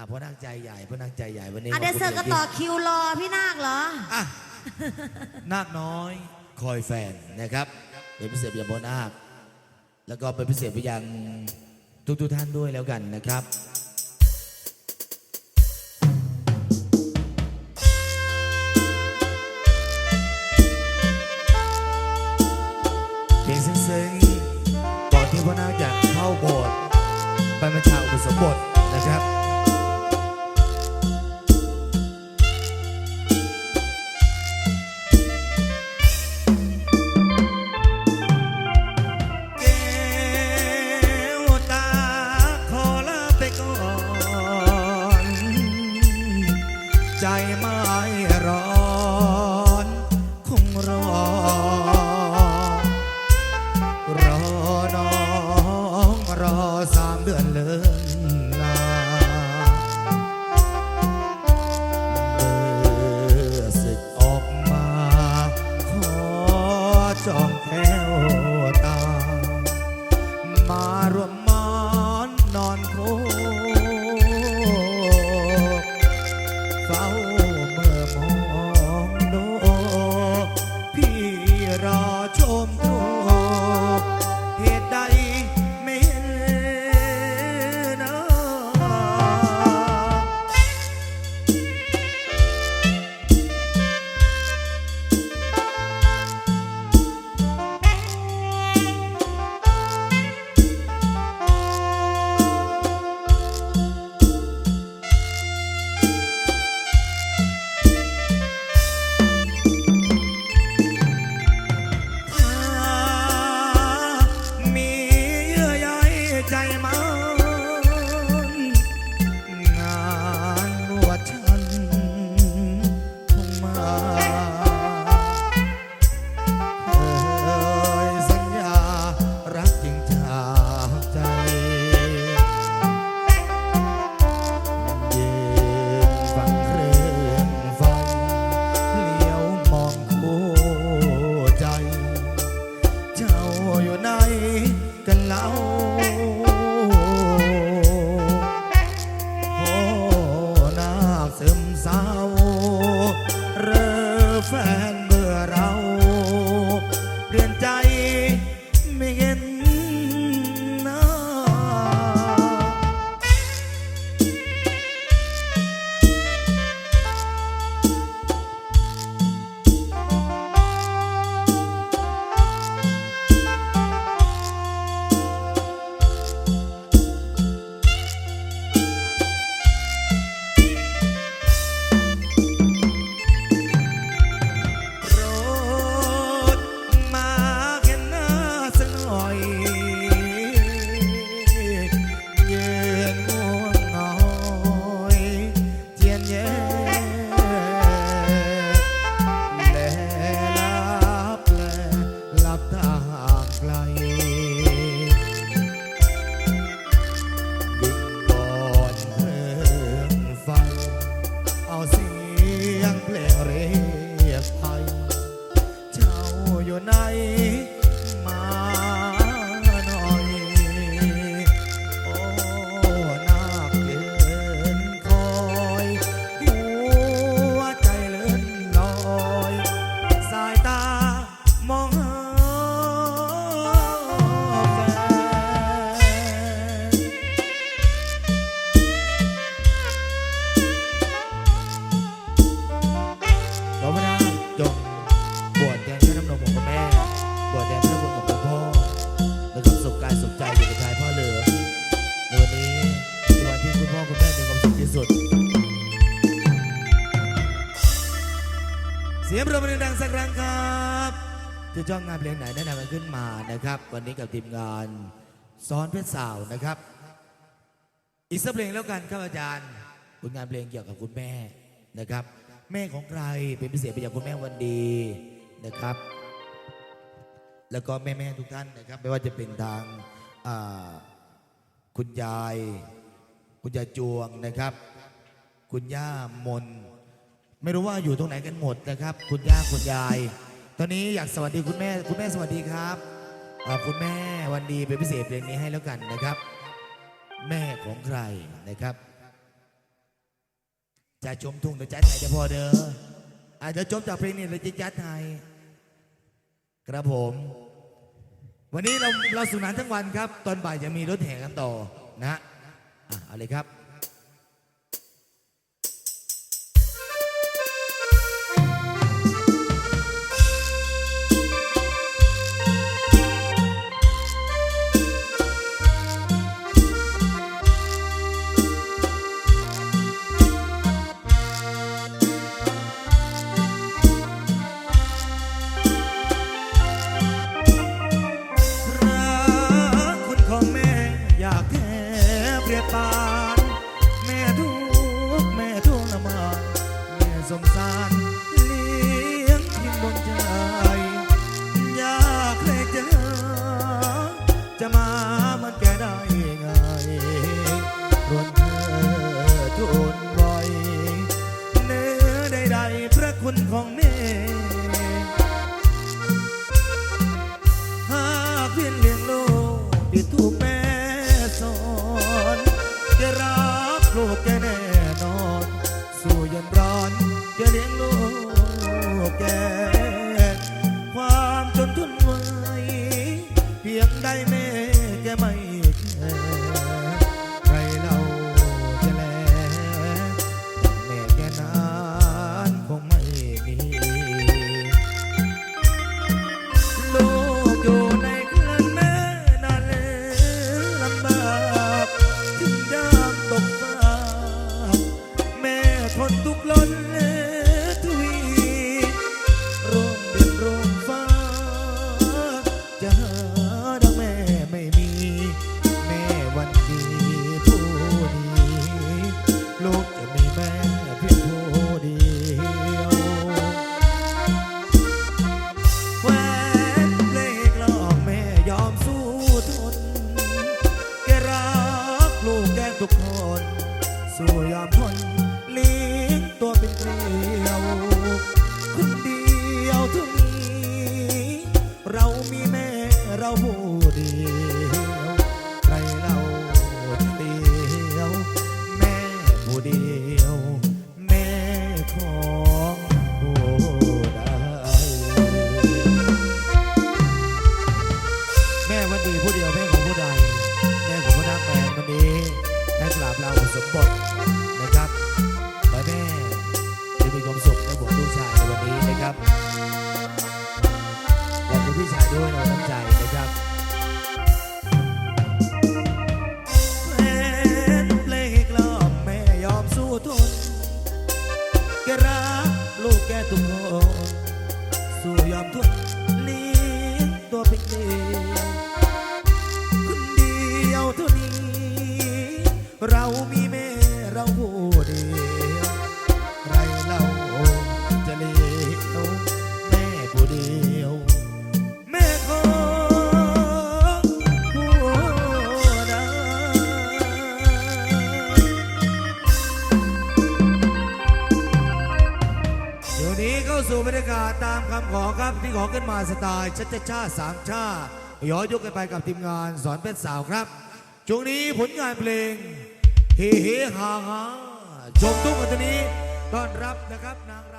อะพ่อนาคใจใหญ่พ่อนาคใจใหญ่วันนี้อะเดยวเซอร์ก็ต่อคิวรอพี่นาคเหรอ อะนาคน้อยคอยแฟนนะครับเป็นพิเศษไปยังพ่อนาคแล้วก็เป็นพิเศษไปยังทุกทุกๆท่านด้วยแล้วกันนะครับเพลงซึ้งๆก่อนที่พ่อนาคจะเข้าโบสถ์ไปบรรชาอุปสมบท รอชม เสียงประมือดังสักครั้งครับจะจ้องงานเพลงไหนแนะนำกันขึ้นมานะครับ วันนี้กับทีมงานซ้อนเพชรสาวนะครับ อีกสักเพลงแล้วกันครับอาจารย์ผลงานเพลงเกี่ยวกับคุณแม่นะครับ แม่ของใครเป็นพิเศษไปอย่างคุณแม่วันดีนะครับ แล้วก็แม่ๆทุกท่านนะครับ ไม่ว่าจะเป็นทางคุณยาย คุณยายจวงนะครับ คุณย่ามน ไม่รู้ว่าอยู่ตรงไหนกันหมดนะครับ คุณย่าคุณยาย ตอนนี้อยากสวัสดีคุณแม่ คุณแม่สวัสดีครับคุณแม่วันดีเป็นพิเศษเพลงนี้ให้แล้วกันนะครับ แม่ของใครนะครับจะชมทุ่งแต่จัดไทยจะพอเด้ออาจจะชมจากเพลงนี้แต่จะจัดไทยครับผม วันนี้เราเราสุนันทั้งวันครับ ตอนบ่ายจะมีรถแห่กันต่อนะอะเอาเลยครับ สงสารเลี้ยงทิ้งบนใจยากเลยจะจะมามันแกได้ไงรวนเธอทุนบ่อย เนื้อใดๆพระคุณของเม เราสมบทนะครับขาแม่จะมีความสุขในบทลูกชายในวันนี้นะครับขอบคุณพี่ชายด้วยนะน้งใจนะครับรักลูกแกทุกคน สู้ยอมทุก เดี๋นี้เข้าสู่บรรยากาศตามคำขอครับที่ขอขึ้นมาสไตล์ชัดชาสามชาย้อนยุกไปกับทีมงานสอนเป็นสาวครับช่วงนี้ผลงานเพลงเฮฮาฮาชมทุกคนนนี้ต้อนรับนะครับนางร